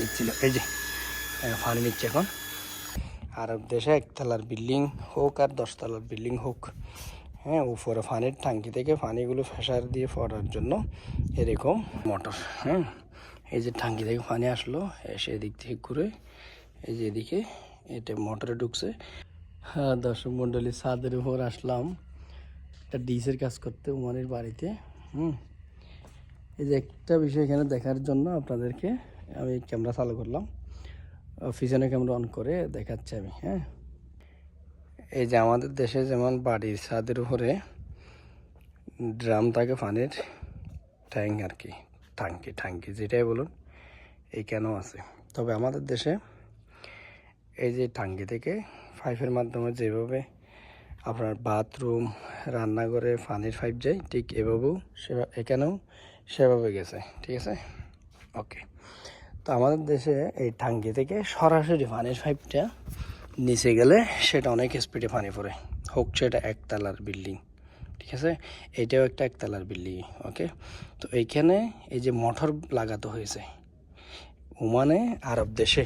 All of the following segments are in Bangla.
নিচ্ছিল। এই যে পানি নিচ্ছে এখন। আরব দেশে একতলার বিল্ডিং হোক আর দশতলার বিল্ডিং হোক হ্যাঁ উপরে পানির ট্যাঙ্কি থেকে পানিগুলো ফেসার দিয়ে পড়ার জন্য এরকম মোটর হ্যাঁ। এই যে ট্যাঙ্কি থেকে পানি আসলো, এসে এদিক থেকে ঘুরে এই যে এদিকে এটা মোটরে ঢুকছে। হ্যাঁ দর্শক মণ্ডলী, ছাদের উপর আসলাম। একটা ডিসের কাজ করতে, উমানের বাড়িতে, হুম। এই যে একটা বিষয় এখানে দেখার জন্য আপনাদেরকে আমি ক্যামেরা চালু করলাম। পিছনে ক্যামেরা অন করে দেখাচ্ছি আমি হ্যাঁ। এই যে আমাদের দেশে যেমন বাড়ির ছাদের উপরে ড্রাম থাকে পানির, ট্যাঙ্ক আর কি টাঙ্কি টাঙ্কি যেটাই বলুন, এই কেন আছে? তবে আমাদের দেশে এই যে টাঙ্কি থেকে পাইপের মাধ্যমে যেভাবে আপনার বাথরুম, রান্নাঘরে পানির পাইপ যায়, ঠিক এভাবেও সেভাবে এখানেও সেভাবে গেছে, ঠিক আছে? ওকে। তো আমাদের দেশে এই টাঙ্কি থেকে সরাসরি পানির পাইপটা নিচে গেলে সেটা অনেক স্পিডে পানি পড়ে। হোক সেটা একতলার বিল্ডিং, ঠিক আছে? এটাও একটা একতলার বিল্ডিং ওকে তো এইখানে এই যে মোটর লাগাতে হয়েছে, ওমানে আরব দেশে।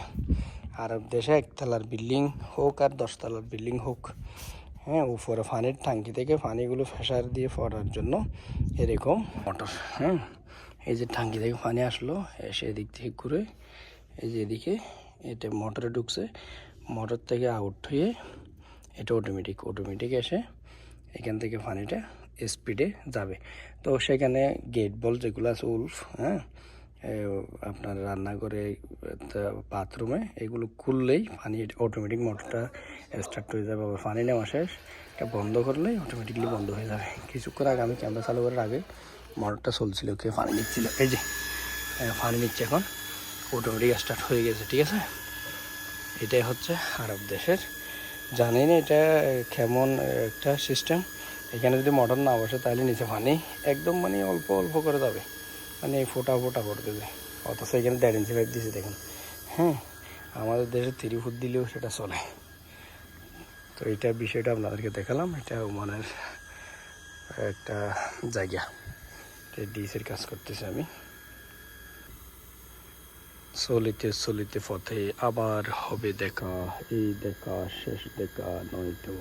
আরব দেশে একতলার বিল্ডিং হোক আর দশতলার বিল্ডিং হোক হ্যাঁ? উপরে পানির ট্যাঙ্কি থেকে পানিগুলো ফেসার দিয়ে পড়ার জন্য এরকম মোটর হ্যাঁ? এই যে ট্যাঙ্কি থেকে পানি আসলো, এসে এদিক থেকে ঘুরে এই যে এদিকে এটা মোটরে ঢুকছে। মোটর থেকে আউট হয়ে এটা অটোমেটিক অটোমেটিক এসে এখান থেকে পানিটা স্পিডে যাবে। তো সেখানে গেট বল যেগুলো আছে, উলফ হ্যাঁ আপনার রান্নাঘরে বাথরুমে এগুলো খুললেই পানি অটোমেটিক মোটরটা স্টার্ট হয়ে যাবে। আবার পানি নেওয়া শেষ, এটা বন্ধ করলেই অটোমেটিকলি বন্ধ হয়ে যাবে। কিছুক্ষণ আগে আমি ক্যামেরা চালু করার আগে মোটরটা চলছিল, কে পানি নিচ্ছিল এই যে পানি নিচ্ছে এখন। অটোমেটিক স্টার্ট হয়ে গেছে, ঠিক আছে? এটাই হচ্ছে আরব দেশের। জানি না এটা কেমন একটা সিস্টেম এখানে যদি মোটর না বসে, তাহলে নিচে পানি একদম মানে অল্প অল্প করে যাবে। মানে ফোটা ফোটা করে দেবে। অথচ এখানে দেড় ইঞ্চি পাইপ দিয়েছে, দেখুন। হ্যাঁ আমাদের দেশে তিরি ফুট দিলেও সেটা চলে। তো এটা বিষয়টা আপনাদেরকে দেখালাম। এটা ওমানের একটা জায়গা। ডিসের কাজ করতেছি আমি। চলিতে চলিতে পথে আবার হবে দেখা, এই দেখা, শেষ দেখা, নয়তো